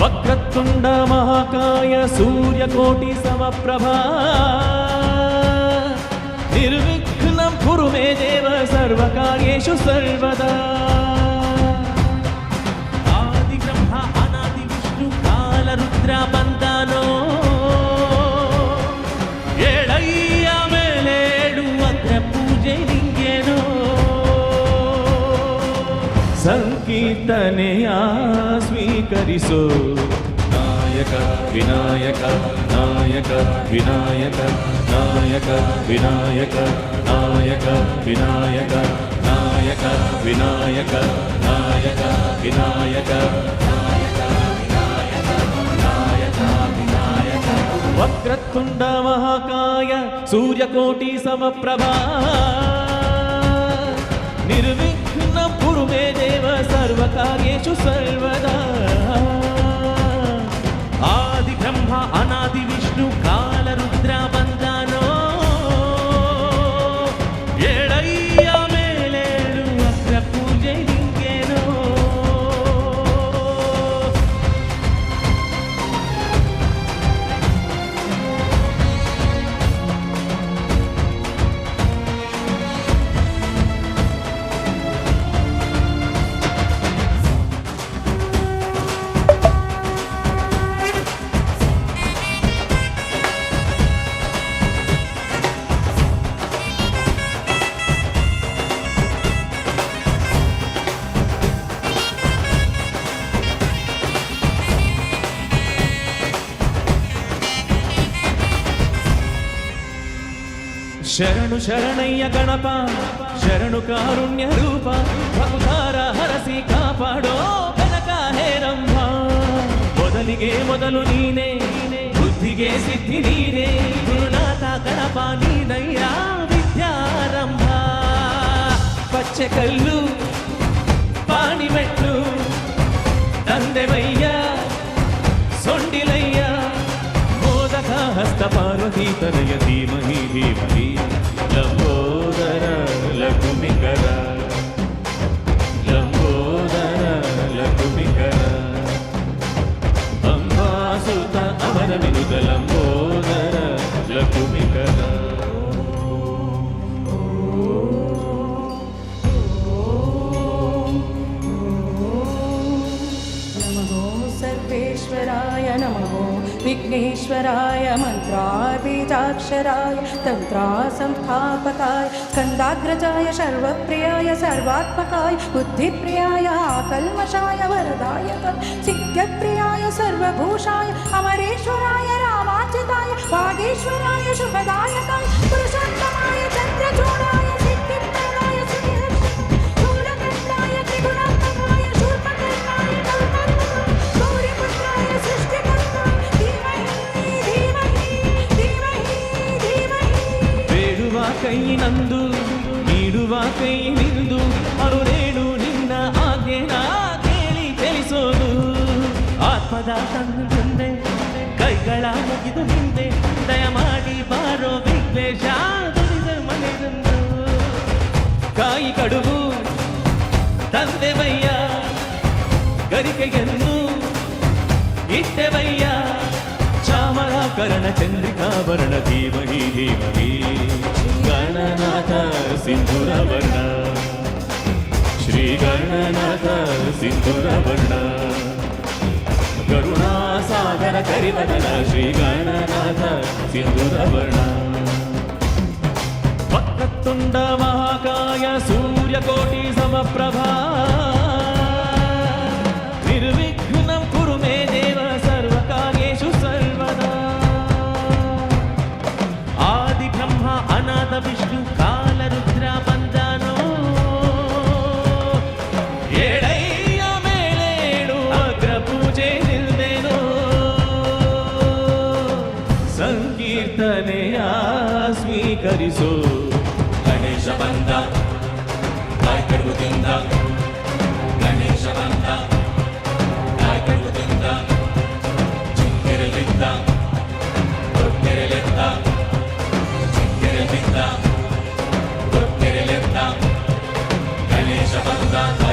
వక్రతుండ మహాకాయ సూర్యకోటి సమప్రభా. నిర్విఘ్నం కురు మే దేవ సర్వకార్యేషు సర్వదా. ఆది బ్రహ్మ అనాది విష్ణు కాల రుద్ర ಸಂಕೀರ್ತನೆಯ ಸ್ವೀಕರಿಸೋ ನಾಯಕ ವಿನಾಯಕ ನಾಯಕ ವಿನಾಯಕ ನಾಯಕ ವಿನಾಯಕ ನಾಯಕ ವಿನಾಯಕ ನಾಯಕ ವಿನಾಯಕ ನಾಯಕ ವಿನಾಯಕ వక్రతుండ మహాకాయ సూర్యకోటి సమప్రభా నిర్విఘ్న కురు మే దేవ శరణు శరణయ్య గణప శరణు కారుణ్య రూప భకుతార హరసి కాపాడో కనక హేరంభ మొదలిగే మొదలు నీనే బుద్ధిగే సిద్ధి నీనే గురునాథ గణప నీనయ్యా విద్యారంభ. పచ్చ కళ్ళు పాణిమెట్లు తందెవయ్యా సొండిలయ్యా. మోదక హస్త పార్వతీ తనయ ధీమహి ధీమహి. विघ्नेश्वराय मन्त्राबीजाक्षराय तन्त्रासंस्थापकाय, स्कन्दाग्रजाय, सर्वप्रियाय, सर्वात्मकाय, बुद्धिप्रियाय, आकल्मषाय, वरदाय सिद्ध्यप्रियाय, सर्वभूषाय, अमरेश्वराय रामाचिताय वागेश्वराय, शुभदायकाय पुरुषोत्तमाय ಮರುಳೇ ನಿಂದು ಮರುಳೇಳು ನಿನ್ನ ಆಜ್ಞೆನ ಕೇಳಿ ಚಲಿಸೋದು ಆತ್ಮದ ತಂದು, ತಂದೆ, ಕೈಗಳ ಮುಗಿದು ಹಿಂದೆ ದಯಮಾಡಿ ಬಾರೋ ವಿದ್ವೇಷ ದುಡಿದ ಮನೆದಂದು ಕಾಯಿ ಕಡುಬು, ತಂದೆ ಬಯ್ಯ, ಗರಿಕೆಯನ್ನು ಇಟ್ಟೆ ಬಯ್ಯ. చంద్రకరణ చంద్రికాభరణ ధీమహి ధీమహి. గణనాథ సింధురవర్ణ శ్రీ గణనాథ సింధురవర్ణ కరుణాసాగర కరివదన శ్రీ గణనాథ సింధురవర్ణ వక్రతుండ మహాకాయ సూర్యకోటి సమప్రభా. అనాథ విష్ణు కాల రుద్ర బంధానో ఏడయ్య మేళేడు అగ్ర పూజే నిల్వేను సంకీర్తనయా స్వీకరిసో. గణేశ బంధ Shabbat